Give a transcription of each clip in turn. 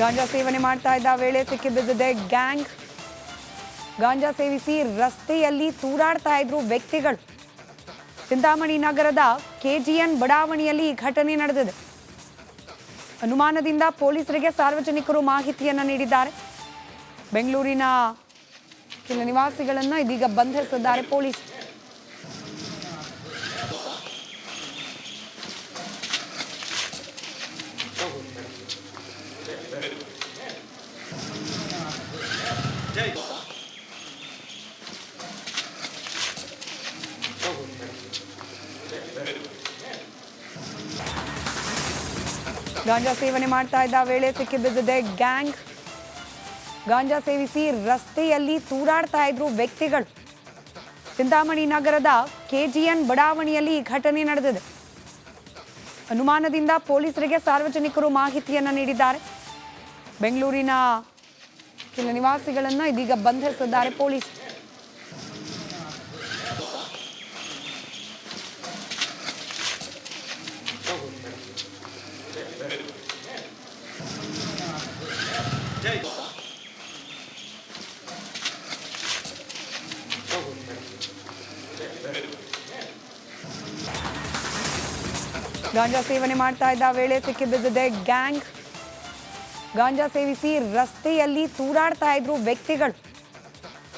ಗಾಂಜಾ ಸೇವನೆ ಮಾಡ್ತಾ ಇದ್ದ ವೇಳೆ ಸಿಕ್ಕಿಬಿದ್ದಿದೆ ಗ್ಯಾಂಗ್. ಗಾಂಜಾ ಸೇವಿಸಿ ರಸ್ತೆಯಲ್ಲಿ ತೂರಾಡ್ತಾ ಇದ್ರು ವ್ಯಕ್ತಿಗಳು. ಚಿಂತಾಮಣಿ ನಗರದ ಕೆಜಿಎನ್ ಬಡಾವಣೆಯಲ್ಲಿ ಈ ಘಟನೆ ನಡೆದಿದೆ. ಅನುಮಾನದಿಂದ ಪೊಲೀಸರಿಗೆ ಸಾರ್ವಜನಿಕರು ಮಾಹಿತಿಯನ್ನು ನೀಡಿದ್ದಾರೆ. ಬೆಂಗಳೂರಿನ ಕೆಲ ನಿವಾಸಿಗಳನ್ನು ಇದೀಗ ಬಂಧಿಸಿದ್ದಾರೆ ಪೊಲೀಸ್. ಗಾಂಜಾ ಸೇವನೆ ಮಾಡ್ತಾ ಇದ್ದ ವೇಳೆ ಸಿಕ್ಕಿಬಿದ್ದಿದೆ ಗ್ಯಾಂಗ್ ಗಾಂಜಾ ಸೇವಿಸಿ ರಸ್ತೆಯಲ್ಲಿ ತೂರಾಡ್ತಾ ಇದ್ರು ವ್ಯಕ್ತಿಗಳು. ಚಿಂತಾಮಣಿ ನಗರದ ಕೆಜಿಎನ್ ಬಡಾವಣೆಯಲ್ಲಿ ಈ ಘಟನೆ ನಡೆದಿದೆ. ಅನುಮಾನದಿಂದ ಪೊಲೀಸರಿಗೆ ಸಾರ್ವಜನಿಕರು ಮಾಹಿತಿಯನ್ನು ನೀಡಿದ್ದಾರೆ. ಬೆಂಗಳೂರಿನ ಕೆಲ ನಿವಾಸಿಗಳನ್ನು ಇದೀಗ ಬಂಧಿಸಿದ್ದಾರೆ ಪೊಲೀಸ್. ಗಾಂಜಾ ಸೇವನೆ ಮಾಡ್ತಾ ಇದ್ದ ವೇಳೆ ಸಿಕ್ಕಿಬಿದ್ದಿದೆ ಗ್ಯಾಂಗ್. ಗಾಂಜಾ ಸೇವಿಸಿ ರಸ್ತೆಯಲ್ಲಿ ತೂರಾಡ್ತಾ ಇದ್ರು ವ್ಯಕ್ತಿಗಳು.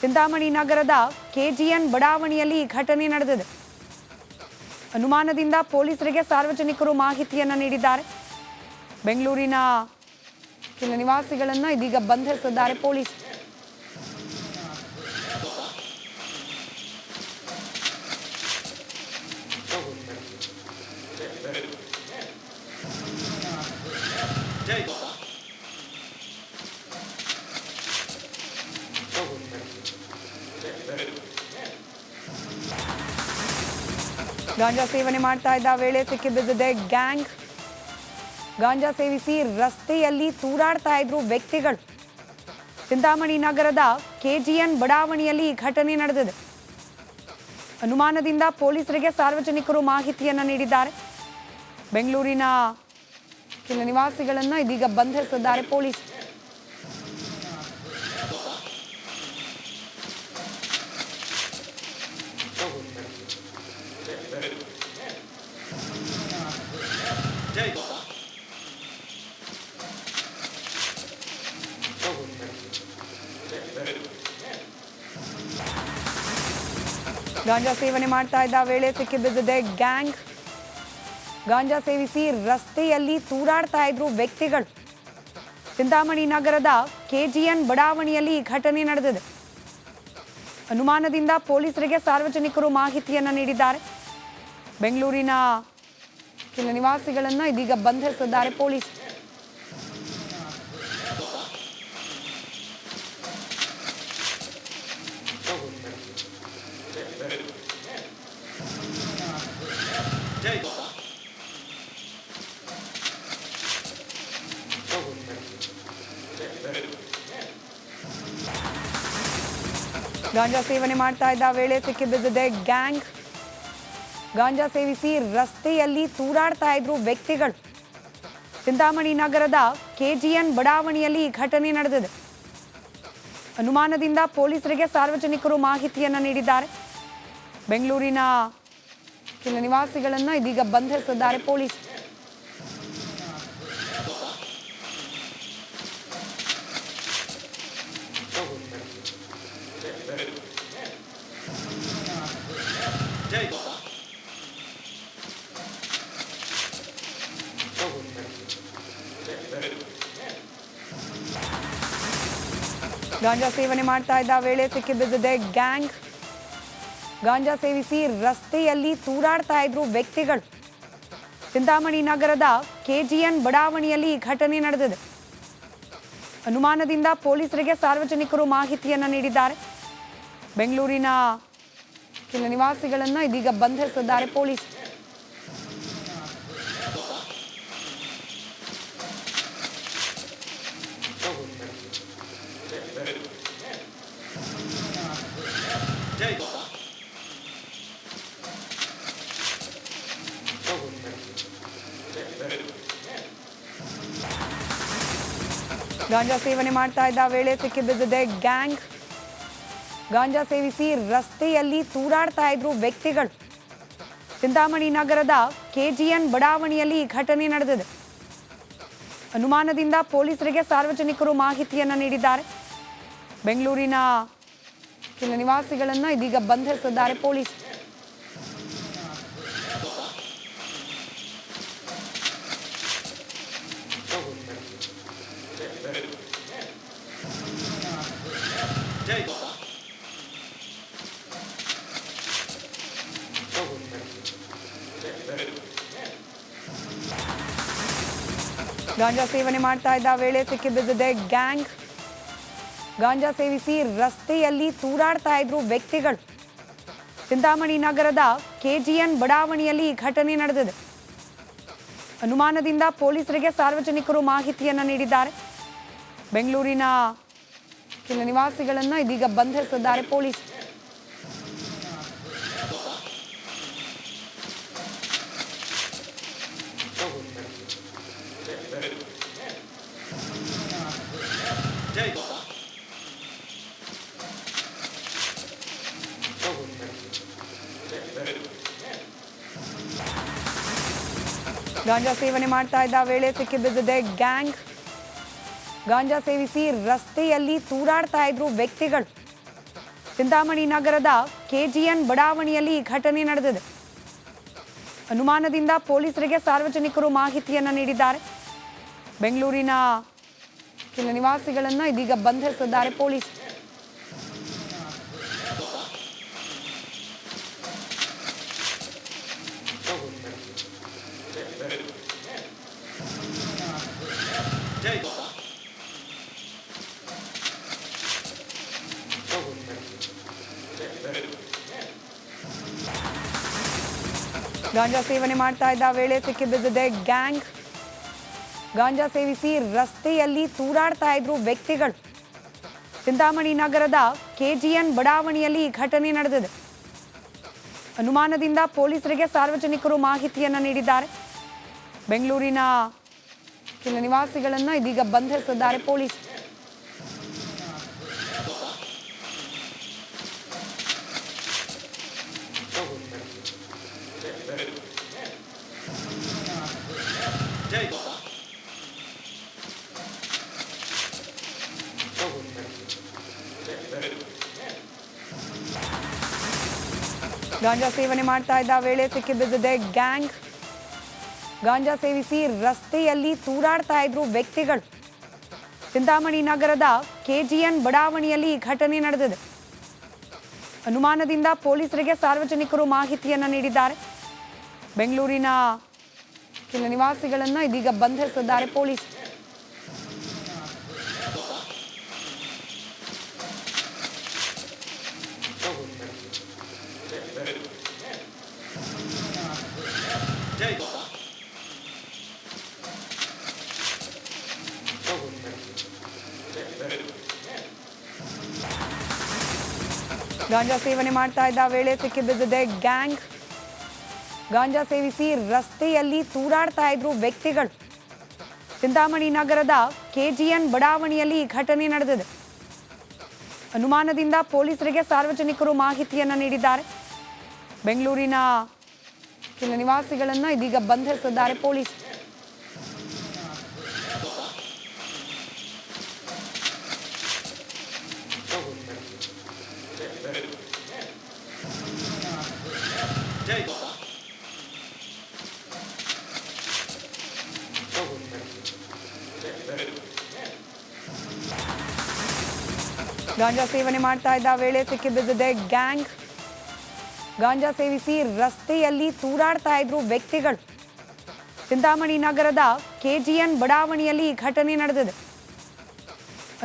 ಚಿಂತಾಮಣಿ ನಗರದ ಕೆಜಿಎನ್ ಬಡಾವಣೆಯಲ್ಲಿ ಈ ಘಟನೆ ನಡೆದಿದೆ. ಅನುಮಾನದಿಂದ ಪೊಲೀಸರಿಗೆ ಸಾರ್ವಜನಿಕರು ಮಾಹಿತಿಯನ್ನ ನೀಡಿದ್ದಾರೆ. ಬೆಂಗಳೂರಿನ ಕೆಲ ನಿವಾಸಿಗಳನ್ನ ಇದೀಗ ಬಂಧಿಸಿದ್ದಾರೆ ಪೊಲೀಸ್. ಗಾಂಜಾ ಸೇವನೆ ಮಾಡ್ತಾ ಇದ್ದ ವೇಳೆ ಸಿಕ್ಕಿಬಿದ್ದಿದೆ ಗ್ಯಾಂಗ್ ಗಾಂಜಾ ಸೇವಿಸಿ ರಸ್ತೆಯಲ್ಲಿ ತೂರಾಡ್ತಾ ಇದ್ರು ವ್ಯಕ್ತಿಗಳು. ಚಿಂತಾಮಣಿ ನಗರದ ಕೆಜಿಎನ್ ಬಡಾವಣೆಯಲ್ಲಿ ಈ ಘಟನೆ ನಡೆದಿದೆ. ಅನುಮಾನದಿಂದ ಪೊಲೀಸರಿಗೆ ಸಾರ್ವಜನಿಕರು ಮಾಹಿತಿಯನ್ನು ನೀಡಿದ್ದಾರೆ. ಬೆಂಗಳೂರಿನ ಕೆಲ ನಿವಾಸಿಗಳನ್ನು ಇದೀಗ ಬಂಧಿಸಿದ್ದಾರೆ ಪೊಲೀಸ್. ಗಾಂಜಾ ಸೇವನೆ ಮಾಡ್ತಾ ಇದ್ದ ವೇಳೆ ಸಿಕ್ಕಿಬಿದ್ದಿದೆ ಗ್ಯಾಂಗ್ ಗಾಂಜಾ ಸೇವಿಸಿ ರಸ್ತೆಯಲ್ಲಿ ತೂರಾಡ್ತಾ ಇದ್ರು ವ್ಯಕ್ತಿಗಳು. ಚಿಂತಾಮಣಿ ನಗರದ ಕೆಜಿಎನ್ ಬಡಾವಣೆಯಲ್ಲಿ ಈ ಘಟನೆ ನಡೆದಿದೆ. ಅನುಮಾನದಿಂದ ಪೊಲೀಸರಿಗೆ ಸಾರ್ವಜನಿಕರು ಮಾಹಿತಿಯನ್ನು ನೀಡಿದ್ದಾರೆ. ಬೆಂಗಳೂರಿನ ಕೆಲ ನಿವಾಸಿಗಳನ್ನು ಇದೀಗ ಬಂಧಿಸಿದ್ದಾರೆ ಗಾಂಜಾ ಸೇವನೆ ಮಾಡ್ತಾ ಇದ್ದ ವೇಳೆ ಸಿಕ್ಕಿಬಿದ್ದಿದೆ ಗ್ಯಾಂಗ್ ಗಾಂಜಾ ಸೇವಿಸಿ ರಸ್ತೆಯಲ್ಲಿ ತೂರಾಡ್ತಾ ಇದ್ರು ವ್ಯಕ್ತಿಗಳು. ಚಿಂತಾಮಣಿ ನಗರದ ಕೆಜಿಎನ್ ಬಡಾವಣೆಯಲ್ಲಿ ಈ ಘಟನೆ ನಡೆದಿದೆ. ಅನುಮಾನದಿಂದ ಪೊಲೀಸರಿಗೆ ಸಾರ್ವಜನಿಕರು ಮಾಹಿತಿಯನ್ನು ನೀಡಿದ್ದಾರೆ. ಬೆಂಗಳೂರಿನ ಕೆಲ ನಿವಾಸಿಗಳನ್ನು ಇದೀಗ ಬಂಧಿಸಿದ್ದಾರೆ ಪೊಲೀಸ್. ಗಾಂಜಾ ಸೇವನೆ ಮಾಡ್ತಾ ಇದ್ದ ವೇಳೆ ಸಿಕ್ಕಿಬಿದ್ದಿದೆ ಗ್ಯಾಂಗ್. ಗಾಂಜಾ ಸೇವಿಸಿ ರಸ್ತೆಯಲ್ಲಿ ತೂರಾಡ್ತಾ ಇದ್ರು ವ್ಯಕ್ತಿಗಳು. ಚಿಂತಾಮಣಿ ನಗರದ ಕೆಜಿಎನ್ ಬಡಾವಣೆಯಲ್ಲಿ ಈ ಘಟನೆ ನಡೆದಿದೆ. ಅನುಮಾನದಿಂದ ಪೊಲೀಸರಿಗೆ ಸಾರ್ವಜನಿಕರು ಮಾಹಿತಿಯನ್ನು ನೀಡಿದ್ದಾರೆ. ಬೆಂಗಳೂರಿನ ಕೆಲ ನಿವಾಸಿಗಳನ್ನು ಇದೀಗ ಬಂಧಿಸಿದ್ದಾರೆ ಪೊಲೀಸ್. ಜೈ ಗಾಂಜಾ ಸೇವನೆ ಮಾಡ್ತಾ ಇದ್ದ ವೇಳೆ ಸಿಕ್ಕಿಬಿದ್ದಿದೆ ಗ್ಯಾಂಗ್. ಗಾಂಜಾ ಸೇವಿಸಿ ರಸ್ತೆಯಲ್ಲಿ ತೂರಾಡ್ತಾ ಇದ್ರು ವ್ಯಕ್ತಿಗಳು. ಚಿಂತಾಮಣಿ ನಗರದ ಕೆಜಿಎನ್ ಬಡಾವಣೆಯಲ್ಲಿ ಈ ಘಟನೆ ನಡೆದಿದೆ. ಅನುಮಾನದಿಂದ ಪೊಲೀಸರಿಗೆ ಸಾರ್ವಜನಿಕರು ಮಾಹಿತಿಯನ್ನ ನೀಡಿದ್ದಾರೆ. ಬೆಂಗಳೂರಿನ ಕೆಲ ನಿವಾಸಿಗಳನ್ನ ಇದೀಗ ಬಂಧಿಸಿದ್ದಾರೆ ಗಾಂಜಾ ಸೇವನೆ ಮಾಡ್ತಾ ಇದ್ದ ವೇಳೆ ಸಿಕ್ಕಿಬಿದ್ದಿದೆ ಗ್ಯಾಂಗ್ ಗಾಂಜಾ ಸೇವಿಸಿ ರಸ್ತೆಯಲ್ಲಿ ತೂರಾಡ್ತಾ ಇದ್ರು ವ್ಯಕ್ತಿಗಳು. ಚಿಂತಾಮಣಿ ನಗರದ ಕೆಜಿಎನ್ ಬಡಾವಣೆಯಲ್ಲಿ ಈ ಘಟನೆ ನಡೆದಿದೆ. ಅನುಮಾನದಿಂದ ಪೊಲೀಸರಿಗೆ ಸಾರ್ವಜನಿಕರು ಮಾಹಿತಿಯನ್ನು ನೀಡಿದ್ದಾರೆ. ಬೆಂಗಳೂರಿನ ಕೆಲ ನಿವಾಸಿಗಳನ್ನು ಇದೀಗ ಬಂಧಿಸಿದ್ದಾರೆ ಪೊಲೀಸ್. ಗಾಂಜಾ ಸೇವನೆ ಮಾಡ್ತಾ ಇದ್ದ ವೇಳೆ ಸಿಕ್ಕಿಬಿದ್ದಿದೆ ಗ್ಯಾಂಗ್ ಗಾಂಜಾ ಸೇವಿಸಿ ರಸ್ತೆಯಲ್ಲಿ ತೂರಾಡ್ತಾ ಇದ್ರು ವ್ಯಕ್ತಿಗಳು. ಚಿಂತಾಮಣಿ ನಗರದ ಕೆಜಿಎನ್ ಬಡಾವಣೆಯಲ್ಲಿ ಈ ಘಟನೆ ನಡೆದಿದೆ. ಅನುಮಾನದಿಂದ ಪೊಲೀಸರಿಗೆ ಸಾರ್ವಜನಿಕರು ಮಾಹಿತಿಯನ್ನು ನೀಡಿದ್ದಾರೆ. ಬೆಂಗಳೂರಿನ ಕೆಲ ನಿವಾಸಿಗಳನ್ನು ಇದೀಗ ಬಂಧಿಸಿದ್ದಾರೆ ಪೊಲೀಸ್. ಗಾಂಜಾ ಸೇವನೆ ಮಾಡ್ತಾ ಇದ್ದ ವೇಳೆ ಸಿಕ್ಕಿಬಿದ್ದಿದೆ ಗ್ಯಾಂಗ್. ಗಾಂಜಾ ಸೇವಿಸಿ ರಸ್ತೆಯಲ್ಲಿ ತೂರಾಡ್ತಾ ಇದ್ರು ವ್ಯಕ್ತಿಗಳು. ಚಿಂತಾಮಣಿ ನಗರದ ಕೆಜಿಎನ್ ಬಡಾವಣೆಯಲ್ಲಿ ಈ ಘಟನೆ ನಡೆದಿದೆ. ಅನುಮಾನದಿಂದ ಪೊಲೀಸರಿಗೆ ಸಾರ್ವಜನಿಕರು ಮಾಹಿತಿಯನ್ನು ನೀಡಿದ್ದಾರೆ. ಬೆಂಗಳೂರಿನ ಕೆಲ ನಿವಾಸಿಗಳನ್ನು ಇದೀಗ ಬಂಧಿಸಿದ್ದಾರೆ ಪೊಲೀಸ್. ಗಾಂಜಾ ಸೇವನೆ ಮಾಡ್ತಾ ಇದ್ದ ವೇಳೆ ಸಿಕ್ಕಿಬಿದ್ದಿದೆ ಗ್ಯಾಂಗ್ ಗಾಂಜಾ ಸೇವಿಸಿ ರಸ್ತೆಯಲ್ಲಿ ತೂರಾಡ್ತಾ ಇದ್ರು ವ್ಯಕ್ತಿಗಳು. ಚಿಂತಾಮಣಿ ನಗರದ ಕೆಜಿಎನ್ ಬಡಾವಣೆಯಲ್ಲಿ ಈ ಘಟನೆ ನಡೆದಿದೆ. ಅನುಮಾನದಿಂದ ಪೊಲೀಸರಿಗೆ ಸಾರ್ವಜನಿಕರು ಮಾಹಿತಿಯನ್ನು ನೀಡಿದ್ದಾರೆ. ಬೆಂಗಳೂರಿನ ಕೆಲ ನಿವಾಸಿಗಳನ್ನು ಇದೀಗ ಬಂಧಿಸಿದ್ದಾರೆ ಪೊಲೀಸ್. ಗಾಂಜಾ ಸೇವನೆ ಮಾಡ್ತಾ ಇದ್ದ ವೇಳೆ ಸಿಕ್ಕಿಬಿದ್ದಿದೆ ಗ್ಯಾಂಗ್. ಗಾಂಜಾ ಸೇವಿಸಿ ರಸ್ತೆಯಲ್ಲಿ ತೂರಾಡ್ತಾ ಇದ್ರು ವ್ಯಕ್ತಿಗಳು. ಚಿಂತಾಮಣಿ ನಗರದ ಕೆಜಿಎನ್ ಬಡಾವಣೆಯಲ್ಲಿ ಈ ಘಟನೆ ನಡೆದಿದೆ. ಅನುಮಾನದಿಂದ ಪೊಲೀಸರಿಗೆ ಸಾರ್ವಜನಿಕರು ಮಾಹಿತಿಯನ್ನು ನೀಡಿದ್ದಾರೆ. ಬೆಂಗಳೂರಿನ ಕೆಲ ನಿವಾಸಿಗಳನ್ನ ಇದೀಗ ಬಂಧಿಸಿದ್ದಾರೆ ಪೊಲೀಸ್. ಗಾಂಜಾ ಸೇವನೆ ಮಾಡ್ತಾ ಇದ್ದ ವೇಳೆ ಸಿಕ್ಕಿಬಿದ್ದಿದೆ ಗ್ಯಾಂಗ್. ಗಾಂಜಾ ಸೇವಿಸಿ ರಸ್ತೆಯಲ್ಲಿ ತೂರಾಡ್ತಾ ಇದ್ರು ವ್ಯಕ್ತಿಗಳು. ಚಿಂತಾಮಣಿ ನಗರದ ಕೆಜಿಎನ್ ಬಡಾವಣೆಯಲ್ಲಿ ಈ ಘಟನೆ ನಡೆದಿದೆ.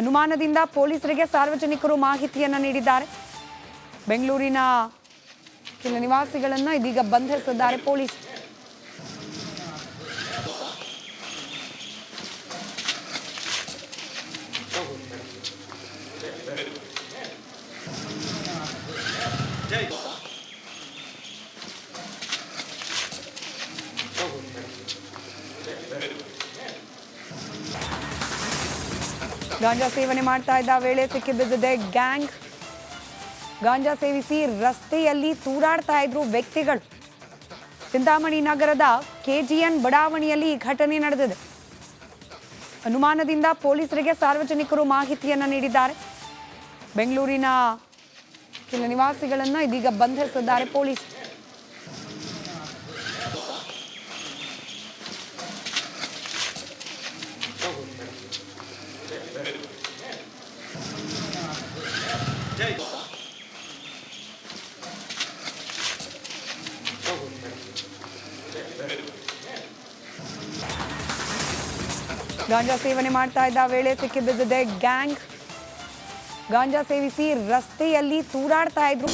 ಅನುಮಾನದಿಂದ ಪೊಲೀಸರಿಗೆ ಸಾರ್ವಜನಿಕರು ಮಾಹಿತಿಯನ್ನು ನೀಡಿದ್ದಾರೆ. ಬೆಂಗಳೂರಿನ ಕೆಲ ನಿವಾಸಿಗಳನ್ನು ಇದೀಗ ಬಂಧಿಸಿದ್ದಾರೆ ಪೊಲೀಸ್. ಜೈ. ಗಾಂಜಾ ಸೇವನೆ ಮಾಡ್ತಾ ಇದ್ದ ವೇಳೆ ಸಿಕ್ಕಿಬಿದ್ದಿದೆ ಗ್ಯಾಂಗ್ ಗಾಂಜಾ ಸೇವಿಸಿ ರಸ್ತೆಯಲ್ಲಿ ತೂರಾಡ್ತಾ ಇದ್ರು ವ್ಯಕ್ತಿಗಳು. ಚಿಂತಾಮಣಿ ನಗರದ ಕೆಜಿಎನ್ ಬಡಾವಣೆಯಲ್ಲಿ ಈ ಘಟನೆ ನಡೆದಿದೆ. ಅನುಮಾನದಿಂದ ಪೊಲೀಸರಿಗೆ ಸಾರ್ವಜನಿಕರು ಮಾಹಿತಿಯನ್ನು ನೀಡಿದ್ದಾರೆ. ಬೆಂಗಳೂರಿನ ಕೆಲ ನಿವಾಸಿಗಳನ್ನು ಇದೀಗ ಬಂಧಿಸಿದ್ದಾರೆ ಪೊಲೀಸ್. ಗಾಂಜಾ ಸೇವನೆ ಮಾಡ್ತಾ ಇದ್ದ ವೇಳೆ ಸಿಕ್ಕಿಬಿದ್ದಿದೆ ಗ್ಯಾಂಗ್. ಗಾಂಜಾ ಸೇವಿಸಿ ರಸ್ತೆಯಲ್ಲಿ ತೂರಾಡ್ತಾ ಇದ್ರು.